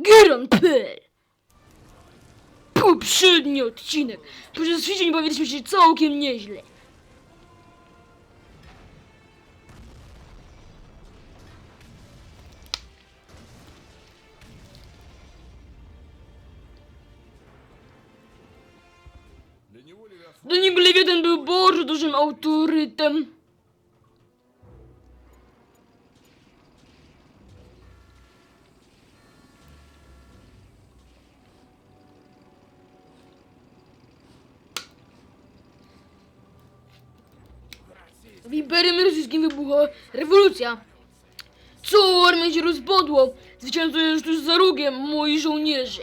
Geron.pl Poprzedni odcinek. Podczas ćwiczeń bawiliśmy się całkiem nieźle. Dla niego Lewiatan był bardzo dużym autorytem. Wybuchła rewolucja. Co armia się rozpadło? Zwycięstwo jest tuż za rogiem, moi żołnierze.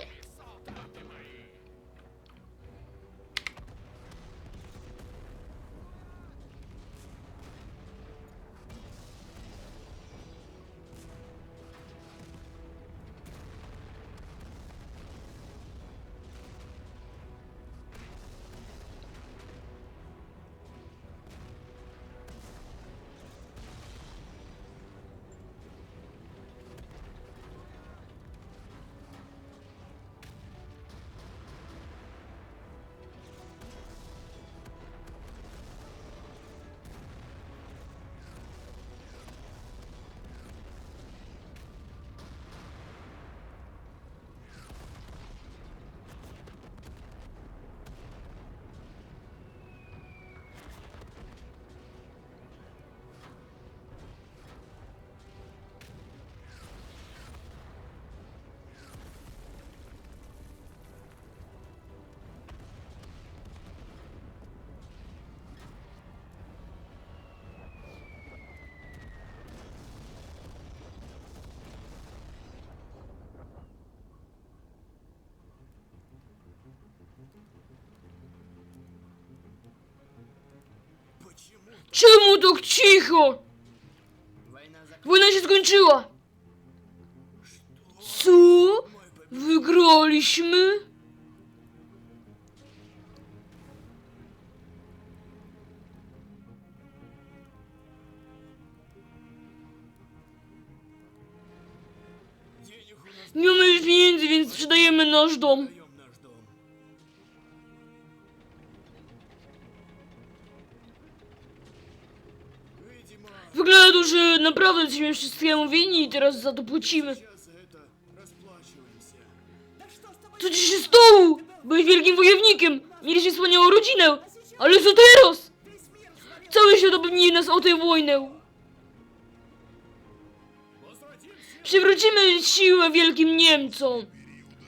Czemu tak cicho? Wojna się skończyła. Co? Wygraliśmy? Nie mamy już pieniędzy, więc sprzedajemy nasz dom. Naprawdę jesteśmy wszystkiemu winni i teraz za to płacimy. Co ci się stało? Byłeś wielkim wojownikiem, mieliśmy wspaniałą rodzinę, ale co teraz? Cały świat obwinił nas o tę wojnę. Przywrócimy siłę wielkim Niemcom.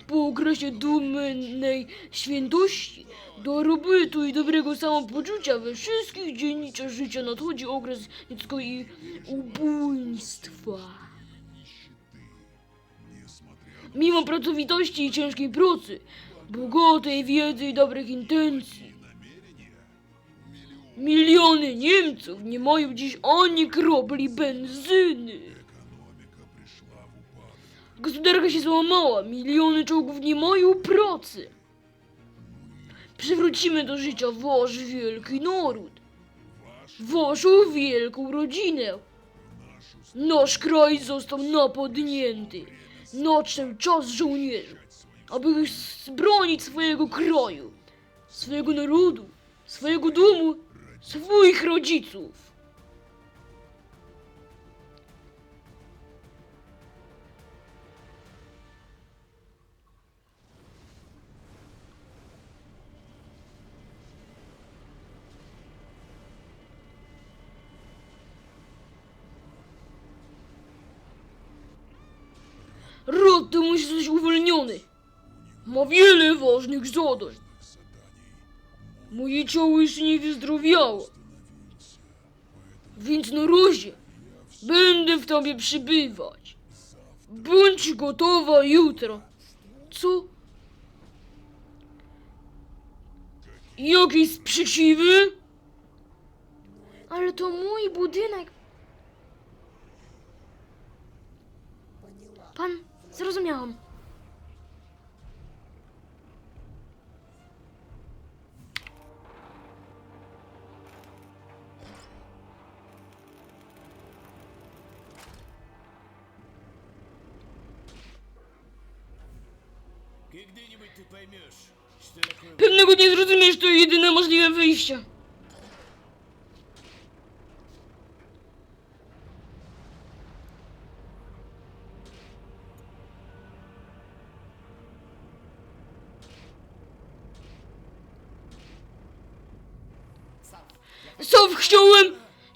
Po okresie dumnej świętości, dobrobytu i dobrego samopoczucia we wszystkich dzielnicach życia nadchodzi okres ludzkiego i ubóstwa. Mimo pracowitości i ciężkiej pracy, bogatej wiedzy i dobrych intencji, miliony Niemców nie mają dziś ani kropli benzyny. Gospodarka się złamała, miliony czołgów nie mają pracy. Przywrócimy do życia wasz wielki naród, waszą wielką rodzinę. Nasz kraj został napadnięty. Nadszedł czas żołnierzy, aby bronić swojego kraju, swojego narodu, swojego domu, swoich rodziców. To musi zostać uwolniony. Ma wiele ważnych zadań. Moje ciało jeszcze nie wyzdrowiało. Więc na razie będę w tobie przybywać. Bądź gotowa jutro. Co? Jakieś sprzeciwy? Ale to mój budynek. Pan, Zrozumiałam. Pewnego nie zrozumiesz, to jedyne możliwe wyjście.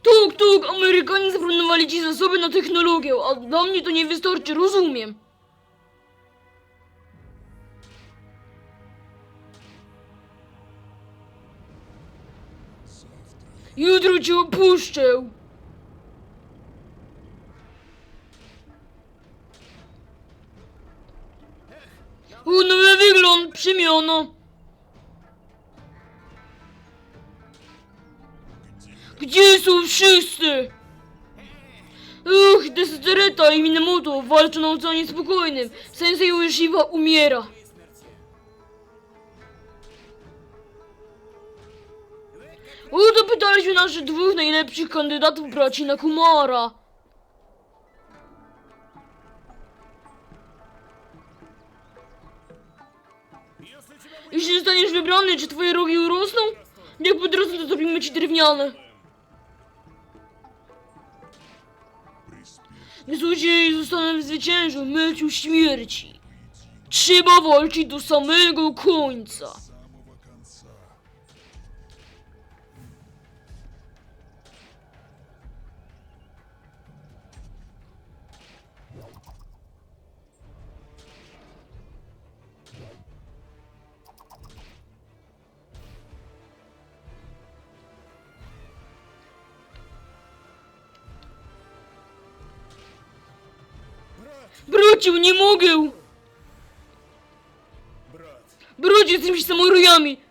Tuk, tuk, Amerykanie zaproponowali ci zasoby na technologię, a dla mnie to nie wystarczy, rozumiem. Jutro cię opuszczę. U, nowy wygląd, przymiono. Gdzie są wszyscy? Uch, Desidereta i Minamoto walczą na oceanie spokojnym. Sensei Ueshiba umiera. Udopytaliśmy naszych dwóch najlepszych kandydatów braci na Kumara. Jeśli zostaniesz wybrany, czy twoje rogi urosną? Jak podrosną, to zrobimy ci drewniane. Zostanę zwyciężą meciu śmierci. Trzeba walczyć do samego końca. Braciu, nie mogę! брат, Bracie, jesteśmy samurajami! To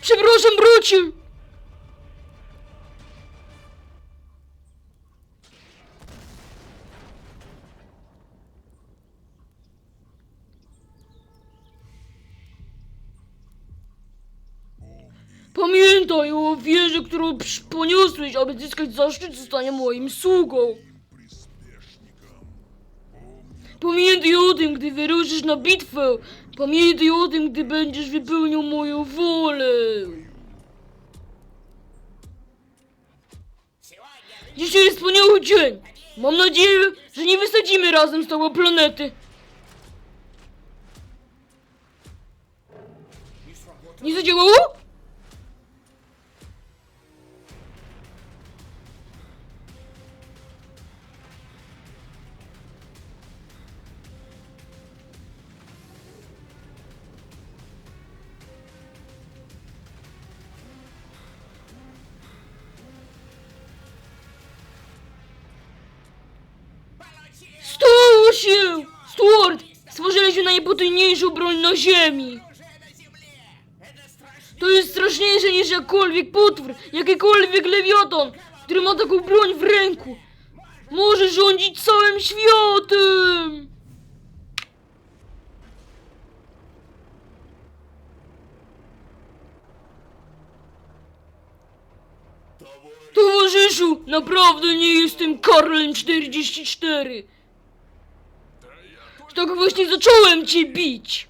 Przepraszam, bracie! Pamiętaj o wierze, którą poniosłeś, aby zyskać zaszczyt zostania moim sługą. Pamiętaj o tym, gdy wyruszysz na bitwę. Pamiętaj o tym, gdy będziesz wypełniał moją wolę. Dzisiaj jest wspaniały dzień. Mam nadzieję, że nie wysadzimy razem z tobą planety. Nie zadziałało? Się! Stuart! Stworzyliśmy najpotężniejszą broń na ziemi! To jest straszniejsze niż jakkolwiek potwór, jakikolwiek lewiatan, który ma taką broń w ręku. Może rządzić całym światem! Towarzyszu, naprawdę nie jestem Karlem 44. Tak właśnie zacząłem cię bić.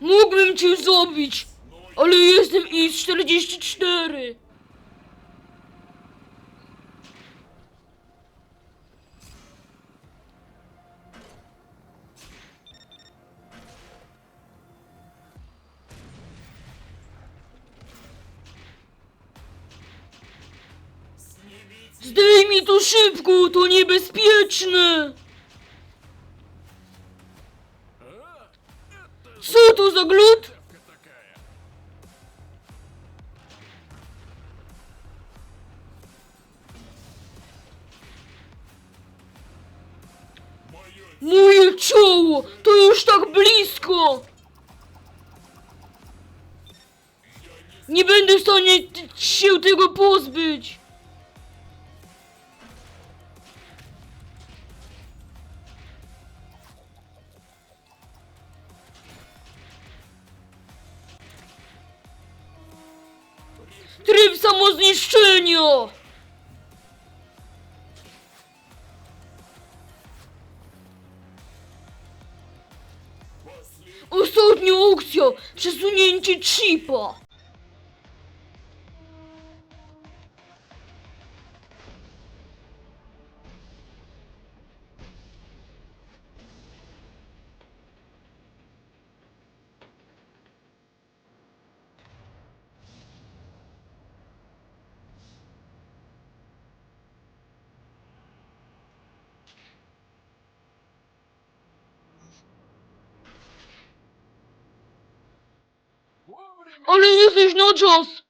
Mógłbym cię zabić, ale jestem IS-44. Bardzo szybko, to niebezpieczne! Co to za glut? Moje czoło! To już tak blisko! Nie będę w stanie się tego pozbyć! Ostatnia aukcja! Przesunięcie chipa! Ale jesteś czas!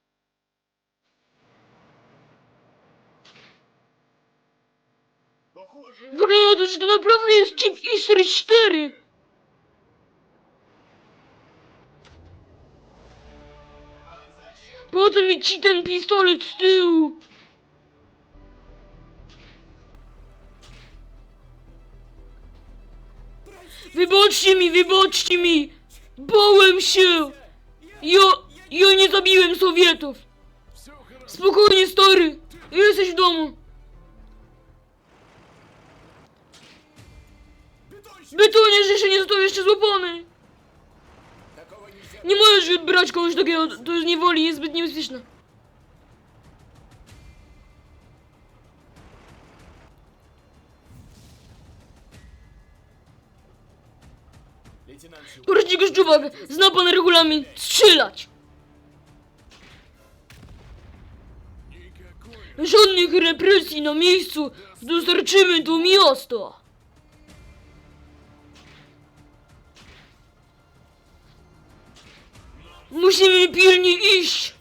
Wygląda, że to naprawdę jest chip ISR 4! Po co mi ci ten pistolet z tyłu? Wybaczcie mi, wybaczcie mi! Bałem się! Ja, ja nie zabiłem Sowietów! Spokojnie, stary! Jesteś w domu! Bytoniarz jeszcze nie został jeszcze złapany! Nie możesz brać kogoś takiego, to jest niewoli, jest zbyt niebezpieczne. uwagę, zna pan regulamin, strzelać! Żadnych represji na miejscu, dostarczymy do miasta! Musimy pilnie iść!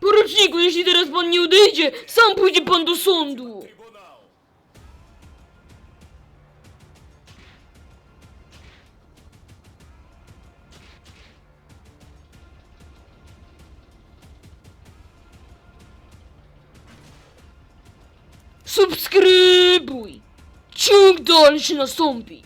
Poruczniku, jeśli teraz pan nie odejdzie, sam pójdzie pan do sądu! Subskrybuj! Ciąg dalszy nastąpi!